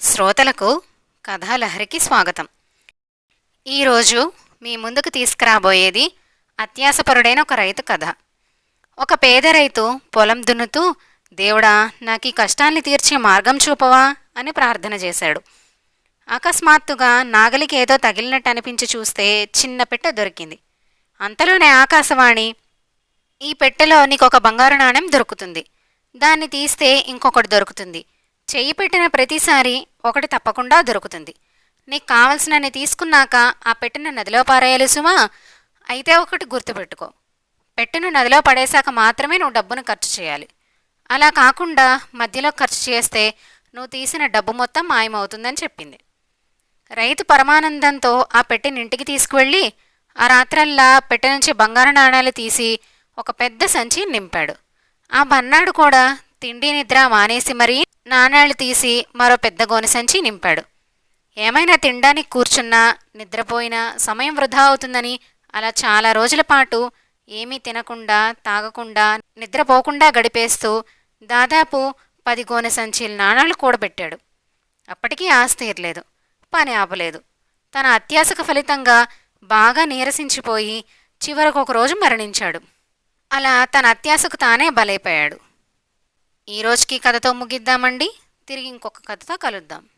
శ్రోతలకు కథాలహరికి స్వాగతం. ఈరోజు మీ ముందుకు తీసుకురాబోయేది అత్యాసపరుడైన ఒక రైతు కథ. ఒక పేద రైతు పొలం దున్నుతూ దేవుడా నాకు ఈ కష్టాన్ని తీర్చే మార్గం చూపవా? అని ప్రార్థన చేశాడు. అకస్మాత్తుగా నాగలికి ఏదో తగిలినట్టు అనిపించి చూస్తే చిన్న పెట్టె దొరికింది. అంతలోనే ఆకాశవాణి ఈ పెట్టెలో నీకు ఒక బంగారు నాణెం దొరుకుతుంది. దాన్ని తీస్తే ఇంకొకటి దొరుకుతుంది. చేయి పెట్టిన ప్రతిసారి ఒకటి తప్పకుండా దొరుకుతుంది. నీకు కావలసినన్ని తీసుకున్నాక ఆ పెట్టిన నదిలో పారేయాలి సుమా. అయితే ఒకటి గుర్తుపెట్టుకో. పెట్టిన నదిలో పడేశాక మాత్రమే నువ్వు డబ్బును ఖర్చు చేయాలి. అలా కాకుండా మధ్యలో ఖర్చు చేస్తే నువ్వు తీసిన డబ్బు మొత్తం మాయమవుతుందని చెప్పింది. రైతు పరమానందంతో ఆ పెట్టెని ఇంటికి తీసుకువెళ్ళి ఆ రాత్రల్లా పెట్టె నుంచి బంగారు నాణాలు తీసి ఒక పెద్ద సంచి నింపాడు. ఆ బన్నాడు కూడా తిండి నిద్ర మానేసి మరీ నాణేలు తీసి మరో పెద్ద గోనె సంచి నింపాడు. ఏమైనా తినడానికి కూర్చున్నా నిద్రపోయినా సమయం వృధా అవుతుందని అలా చాలా రోజుల పాటు ఏమీ తినకుండా తాగకుండా నిద్రపోకుండా గడిపేస్తూ దాదాపు పది గోనె సంచీల నాణాలు కూడబెట్టాడు. అప్పటికీ ఆశ తీరలేదు పని ఆపలేదు. తన అత్యాశకు ఫలితంగా బాగా నీరసించిపోయి చివరకు ఒక రోజు మరణించాడు. అలా తన అత్యాశకు తానే బలైపోయాడు. ఈ రోజుకి కథతో ముగిద్దామండి. తిరిగి ఇంకొక కథతో కలుద్దాం.